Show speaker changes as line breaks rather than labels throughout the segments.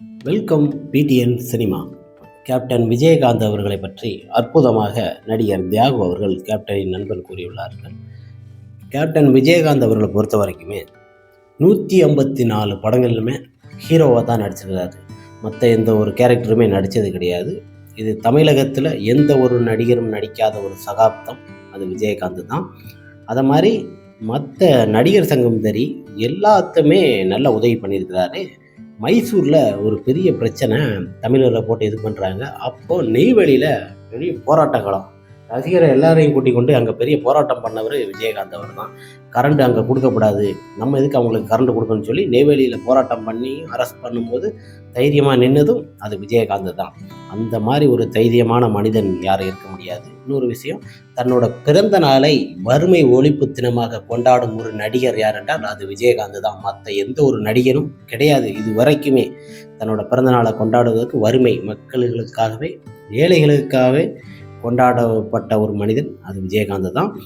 Welcome PTN cinema. Captain Vijayakanth அவர்களை பற்றி அற்புதமாக நடிகர் தியாகு அவர்கள் கேப்டனின் நண்பன் கூறியுள்ளார்கள். கேப்டன் விஜயகாந்த் அவர்களை பொறுத்த வரைக்குமே நூற்றி ஐம்பத்தி நாலு படங்களிலுமே ஹீரோவாக தான் நடிச்சிருக்கிறார் மற்ற எந்த ஒரு கேரக்டருமே நடித்தது கிடையாது. இது தமிழகத்தில் எந்த ஒரு நடிகரும் நடிக்காத ஒரு சகாப்தம் அது விஜயகாந்த் தான். அதை மாதிரி மற்ற நடிகர் சங்கம் சரி எல்லாத்துமே நல்ல உதவி பண்ணியிருக்கிறாரு. மைசூரில் ஒரு பெரிய பிரச்சனை. தமிழரில் போட்டு இது பண்ணுறாங்க அப்போது நெய்வேலியில் பெரிய போராட்ட காலம் ரசிகரை எல்லாரையும் கூட்டிக் கொண்டு அங்கே பெரிய போராட்டம் பண்ணவர் விஜயகாந்த் அவர் தான் கரண்ட் அங்கே கொடுக்கக்கூடாது நம்ம எதுக்கு அவங்களுக்கு கரண்ட் கொடுக்கணும்னு சொல்லி நெய்வேலியில் போராட்டம் பண்ணி அரெஸ்ட் பண்ணும்போது தைரியமாக நின்னதும் அது விஜயகாந்த் தான். அந்த மாதிரி ஒரு தைரியமான மனிதன் யாரும் இருக்க முடியாது. இன்னொரு விஷயம் தன்னோட பிறந்த நாளை வறுமை ஒழிப்பு தினமாக கொண்டாடும் ஒரு நடிகர் யார் என்றால் அது விஜயகாந்த் தான். மற்ற எந்த ஒரு நடிகரும் கிடையாது. இது வரைக்குமே தன்னோட பிறந்த நாளை கொண்டாடுவதற்கு வறுமை மக்களுக்காகவே ஏழைகளுக்காகவே கொண்டாடப்பட்ட ஒரு மனிதன் அது விஜயகாந்த் தான்.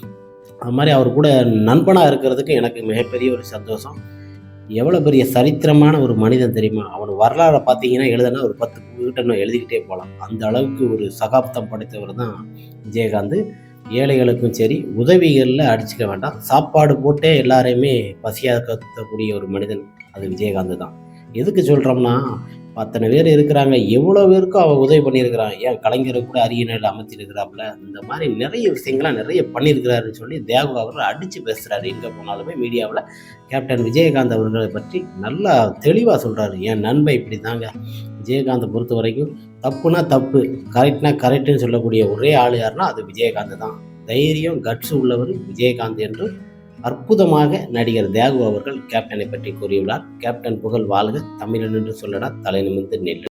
அது மாதிரி அவர் கூட நண்பனாக இருக்கிறதுக்கு எனக்கு மிகப்பெரிய ஒரு சந்தோஷம். எவ்வளோ பெரிய சரித்திரமான ஒரு மனிதன் தெரியுமா? அவன் வரலாறை பார்த்தீங்கன்னா எழுதுனா ஒரு பத்து கிட்ட எழுதிக்கிட்டே போகலாம். அந்த அளவுக்கு ஒரு சகாப்தம் படைத்தவர் தான் விஜயகாந்த். ஏழைகளுக்கும் சரி உதவிகளில் அடிச்சுக்க வேண்டாம். சாப்பாடு போட்டே எல்லாரையுமே பசியாக கத்தக்கூடிய ஒரு மனிதன் அது விஜயகாந்த் தான். எதுக்கு சொல்கிறோம்னா அத்தனை பேர் இருக்கிறாங்க. எவ்வளோ பேருக்கும் அவன் உதவி பண்ணியிருக்கிறான்? ஏன் கலைஞரை கூட அரியணையில் அமைச்சிருக்கிறாப்புல இந்த மாதிரி நிறைய விஷயங்கள்லாம் நிறைய பண்ணியிருக்கிறாருன்னு சொல்லி தேவ அவர் அடித்து பேசுகிறாரு எங்கே போனாலுமே மீடியாவில் கேப்டன் விஜயகாந்த் அவர்களை பற்றி நல்லா தெளிவாக சொல்கிறாரு என் நண்பை இப்படி தாங்க விஜயகாந்தை பொறுத்த வரைக்கும் தப்புனா தப்பு கரெக்ட்னா கரெக்டுன்னு சொல்லக்கூடிய ஒரே ஆள் யாருன்னா அது விஜயகாந்த் தான். தைரியம் கட்ஸ் உள்ளவர் விஜயகாந்த் என்று அற்புதமாக நடிகர் தியாகு அவர்கள் கேப்டனை பற்றி கூறியுள்ளார். கேப்டன் புகழ் வாழ்க. தமிழன் என்று சொல்லடா தலை நிமிர்ந்து நெல்